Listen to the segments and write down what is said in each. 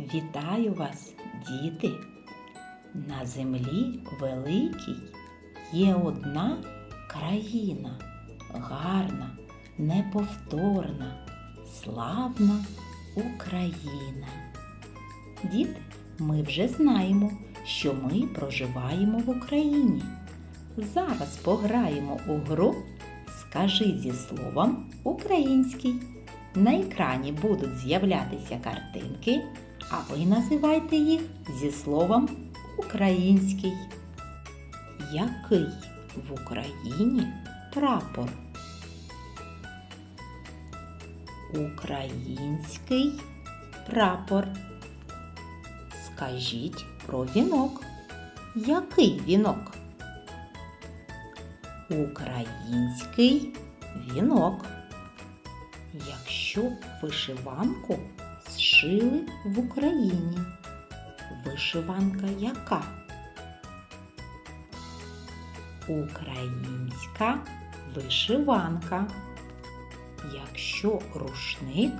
Вітаю вас, діти! На землі великій є одна країна, гарна, неповторна, славна Україна. Діти, ми вже знаємо, що ми проживаємо в Україні. Зараз пограємо у гру Скажи зі словом український. На екрані будуть з'являтися картинки, а ви називайте їх зі словом український. Який в Україні прапор? Український прапор. Скажіть про вінок. Який вінок? Український вінок. Якщо вишиванку зшили в Україні, вишиванка яка? Українська вишиванка. Якщо рушник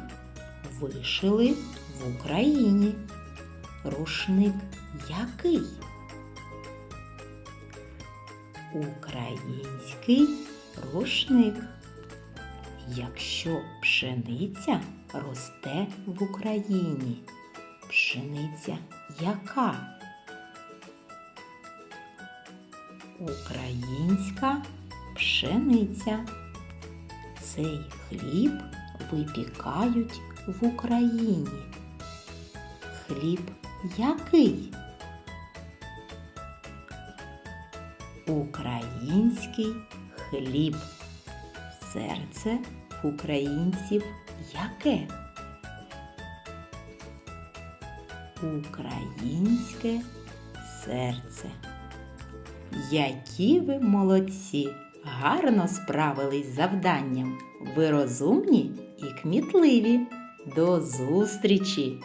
вишили в Україні, рушник який? Український рушник. Якщо пшениця росте в Україні, пшениця яка? Українська пшениця. Цей хліб випікають в Україні. Хліб який? Український хліб. Серце українців яке? Українське серце. Які ви молодці! Гарно справились з завданням. Ви розумні і кмітливі. До зустрічі!